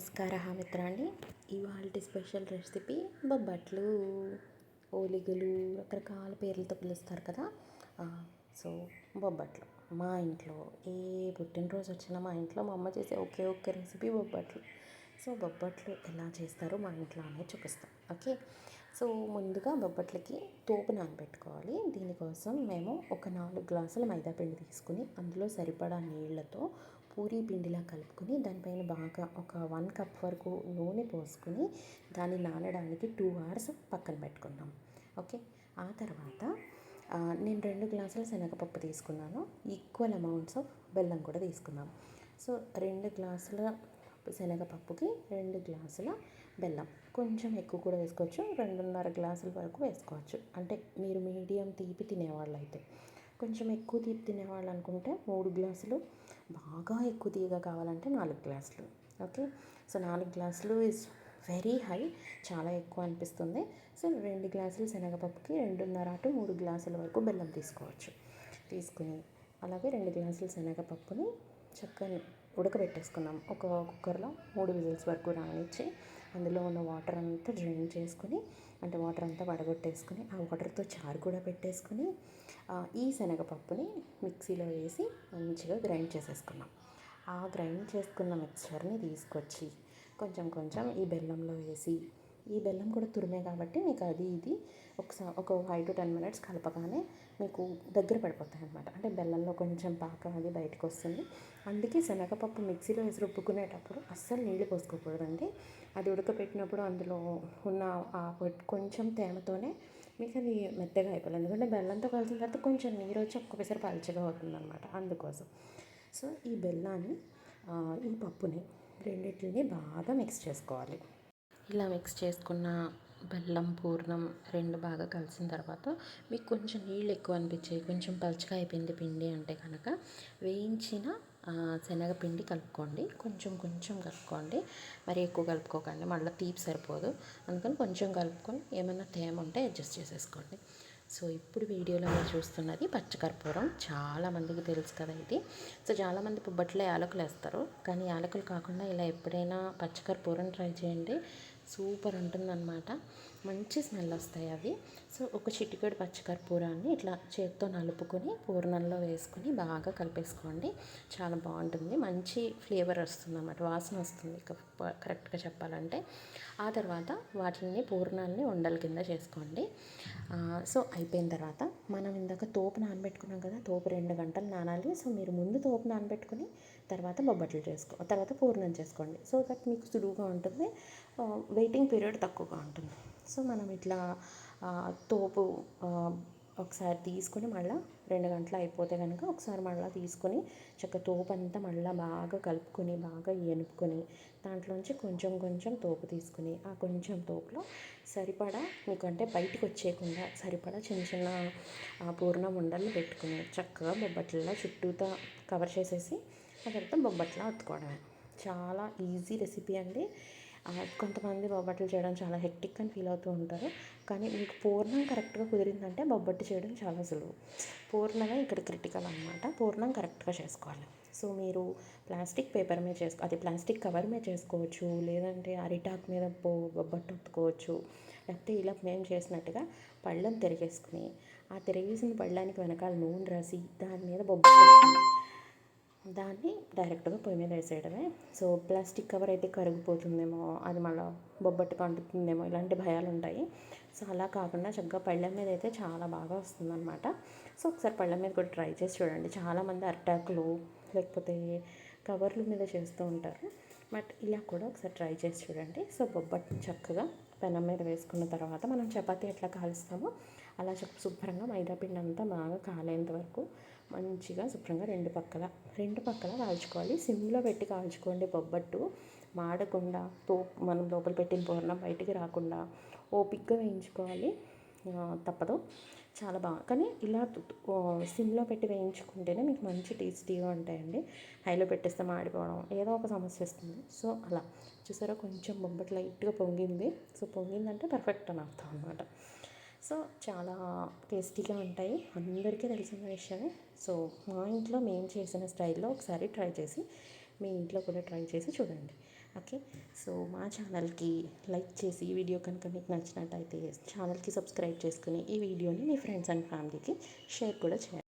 నమస్కార మిత్రాండి. ఇవాళ special recipe బొబ్బట్లు ఓలిగలు రకరకాల పేర్లతో పిలుస్తారు కదా. సో బొబ్బట్లు. మా ఇంట్లో ఏ పుట్టినరోజు వచ్చినా మా ఇంట్లో మా అమ్మ చేసే ఒకే ఒక్క రెసిపీ బొబ్బట్లు. సో బొబ్బట్లు ఎలా చేస్తారో మా ఇంట్లో అనేది చూపిస్తాం. ఓకే? సో ముందుగా బొబ్బట్లకి తోపు నానబెట్టుకోవాలి. దీనికోసం మేము ఒక నాలుగు గ్లాసుల మైదా పిండి తీసుకుని అందులో సరిపడా నీళ్ళతో పూరీ పిండిలా కలుపుకొని దానిపైన బాగా ఒక వన్ కప్ వరకు నూనె పోసుకొని దాన్ని నానడానికి టూ అవర్స్ పక్కన పెట్టుకున్నాం ఓకే? ఆ తర్వాత నేను రెండు గ్లాసుల శనగపప్పు తీసుకున్నాను. ఈక్వల్ అమౌంట్స్ ఆఫ్ బెల్లం కూడా తీసుకున్నాం. సో రెండు గ్లాసుల శనగపప్పుకి రెండు గ్లాసుల బెల్లం. కొంచెం ఎక్కువ కూడా వేసుకోవచ్చు. రెండున్నర గ్లాసుల వరకు వేసుకోవచ్చు. అంటే మీరు మీడియం తీపి తినేవాళ్ళు అయితే కొంచెం ఎక్కువ తీపి తినేవాళ్ళు అనుకుంటే మూడు గ్లాసులు బాగా ఎక్కువ తీయగా కావాలంటే నాలుగు గ్లాసులు. ఓకే? సో నాలుగు గ్లాసులు ఇస్ వెరీ హై చాలా ఎక్కువ అనిపిస్తుంది. సో రెండు గ్లాసులు శనగపప్పుకి రెండున్నర అటు మూడు గ్లాసుల వరకు బెల్లం తీసుకోవచ్చు. తీసుకుని అలాగే రెండు గ్లాసులు శనగపప్పుని చక్కని ఉడకబెట్టేసుకున్నాం ఒక కుక్కర్లో మూడు విజిల్స్ వరకు రానిచ్చి అందులో ఉన్న వాటర్ అంతా డ్రైన్ చేసుకుని అంటే వాటర్ అంతా వడగొట్టేసుకుని ఆ వాటర్తో చారు కూడా పెట్టేసుకుని ఈ శనగపప్పుని మిక్సీలో వేసి మంచిగా గ్రైండ్ చేసేసుకున్నాం. ఆ గ్రైండ్ చేసుకున్న మిక్చర్ని తీసుకొచ్చి కొంచెం కొంచెం ఈ బెల్లంలో వేసి ఈ బెల్లం కూడా తురిమే కాబట్టి మీకు అది ఇది ఒకసారి ఒక ఫైవ్ టు టెన్ మినిట్స్ కలపగానే మీకు దగ్గర పడిపోతాయి అనమాట అంటే బెల్లంలో కొంచెం పాకం అది బయటకు వస్తుంది. అందుకే శనగపప్పు మిక్సీలో వేసి రుబ్బుకునేటప్పుడు అస్సలు నీళ్ళు పోసుకోకూడదండి. అది ఉడకపెట్టినప్పుడు అందులో ఉన్న ఆ కొంచెం తేమతోనే మీకు అది మెత్తగా అయిపోవాలి. ఎందుకంటే బెల్లంతో కలిసిన తర్వాత కొంచెం నీరు వచ్చి ఒక్కొక్కసారి పలచగా అవుతుంది అనమాట అందుకోసం. సో ఈ బెల్లాన్ని ఈ పప్పుని రెండింటిని బాగా మిక్స్ చేసుకోవాలి. ఇలా మిక్స్ చేసుకున్న బెల్లం పూర్ణం రెండు బాగా కలిసిన తర్వాత మీకు కొంచెం నీళ్ళు ఎక్కువ అనిపించాయి కొంచెం పలుచగా అయిపోయింది పిండి అంటే కనుక వేయించిన శనగపిండి కలుపుకోండి. కొంచెం కొంచెం కలుపుకోండి. మరి ఎక్కువ కలుపుకోకండి. మళ్ళీ తీపి సరిపోదు. అందుకని కొంచెం కలుపుకొని ఏమైనా తేమ ఉంటే అడ్జస్ట్ చేసేసుకోండి. సో ఇప్పుడు వీడియోలో మీరు చూస్తున్నది పచ్చకర్పూరం. చాలా మందికి తెలుసు కదా ఇది. సో చాలామంది పుబ్బట్లో యాలకులు వేస్తారు. కానీ యాలకులు కాకుండా ఇలా ఎప్పుడైనా పచ్చకర్పూరం ట్రై చేయండి. సూపర్ ఉంటుందన్నమాట. మంచి స్మెల్ వస్తాయి అవి. సో ఒక చిటికెడు పచ్చకర్పూరాన్ని ఇట్లా చేత్తో నలుపుకొని పూర్ణంలో వేసుకొని బాగా కలిపేసుకోండి. చాలా బాగుంటుంది. మంచి ఫ్లేవర్ వస్తుంది అన్నమాట వాసన వస్తుంది కరెక్ట్గా చెప్పాలంటే. ఆ తర్వాత వాటిని పూర్ణాలని ఉండల కింద చేసుకోండి. సో అయిపోయిన తర్వాత మనం ఇందాక తోపు నానబెట్టుకున్నాం కదా తోపు రెండు గంటలు నానాలి. సో మీరు ముందు తోపు నానబెట్టుకుని తర్వాత బొబ్బట్లు చేసుకో తర్వాత పూర్ణం చేసుకోండి. సో దట్ మీకు సులువుగా ఉంటుంది. వెయిటింగ్ పీరియడ్ తక్కువగా ఉంటుంది. సో మనం ఇట్లా తోపు ఒకసారి తీసుకొని మళ్ళీ రెండు గంటలు అయిపోతే కనుక ఒకసారి మళ్ళీ తీసుకొని చక్క తోపు అంతా మళ్ళీ బాగా కలుపుకొని బాగా ఎనుపుకొని దాంట్లోంచి కొంచెం కొంచెం తోపు తీసుకుని ఆ కొంచెం తోపులో సరిపడా మీకు అంటే బయటికి వచ్చేయకుండా సరిపడా చిన్న చిన్న పూర్ణ పూర్ణం ఉండలు పెట్టుకుని చక్కగా బొబ్బట్లలో చుట్టూతా కవర్ చేసేసి ఆ తర్వాత బొబ్బట్లా అతుకోవడమే చాలా ఈజీ రెసిపీ అండి. కొంతమంది బొబ్బట్లు చేయడం చాలా హెక్టిక్ అని ఫీల్ అవుతూ ఉంటారు. కానీ మీకు పూర్ణం కరెక్ట్గా కుదిరిందంటే బొబ్బట్టు చేయడం చాలా సులువు. పూర్ణమే ఇక్కడ క్రిటికల్ అనమాట పూర్ణం కరెక్ట్గా చేసుకోవాలి. సో మీరు ప్లాస్టిక్ పేపర్ మీద చేసుకో అది ప్లాస్టిక్ కవర్ మీద చేసుకోవచ్చు లేదంటే అరిటాక్ మీద పో బొబ్బట్టు ఉత్తుకోవచ్చు లేకపోతే ఇలా మేము చేసినట్టుగా పళ్ళను తిరిగేసుకుని ఆ తిరిగేసిన పళ్ళానికి వెనకాల నూనె రాసి దాని మీద బొబ్బట్టు దాన్ని డైరెక్ట్గా పొయ్యి మీద వేసేయడమే. సో ప్లాస్టిక్ కవర్ అయితే కరిగిపోతుందేమో అది మళ్ళీ బొబ్బట్టి పండుతుందేమో ఇలాంటి భయాలు ఉంటాయి సో అలా కాకుండా చక్కగా పళ్ళెం మీద అయితే చాలా బాగా వస్తుందన్నమాట. సో ఒకసారి పళ్ళెం మీద కూడా ట్రై చేసి చూడండి. చాలామంది అరిటాకులు లేకపోతే కవర్ల మీద చేస్తూ ఉంటారు. బట్ ఇలా కూడా ఒకసారి ట్రై చేసి చూడండి. సో బొబ్బట్టు చక్కగా పెనం మీద వేసుకున్న తర్వాత మనం చపాతీ ఎట్లా కాలుస్తామో అలా శుభ్రంగా మైదా పిండి అంతా బాగా కాలేంత వరకు మంచిగా శుభ్రంగా రెండు పక్కల రెండు పక్కల కాల్చుకోవాలి. సిమ్లో పెట్టి కాల్చుకోండి బొబ్బట్టు. మాడకుండా తో మనం లోపల పెట్టిన పూర్ణం బయటికి రాకుండా ఓపిక్గా వేయించుకోవాలి. తప్పదు. చాలా బాగా కానీ ఇలా సిమ్లో పెట్టి వేయించుకుంటేనే మీకు మంచి టేస్టీగా ఉంటాయండి. హైలో పెట్టేస్తే మాడిపోవడం ఏదో ఒక సమస్య వస్తుంది. సో అలా. చూసారా? కొంచెం బొబ్బట్ లైట్గా పొంగింది. సో పొంగిందంటే పర్ఫెక్ట్ అని అర్థం అనమాట సో చాలా టేస్టీగా ఉంటాయి. అందరికీ తెలిసిన విషయమే. సో మా ఇంట్లో మేము చేసిన స్టైల్లో ఒకసారి ట్రై చేసి మీ ఇంట్లో కూడా ట్రై చేసి చూడండి. ఓకే? సో మా ఛానల్కి లైక్ చేసి ఈ వీడియో కనుక మీకు నచ్చినట్టయితే ఛానల్కి సబ్స్క్రైబ్ చేసుకుని ఈ వీడియోని మీ ఫ్రెండ్స్ అండ్ ఫ్యామిలీకి షేర్ కూడా చేయండి.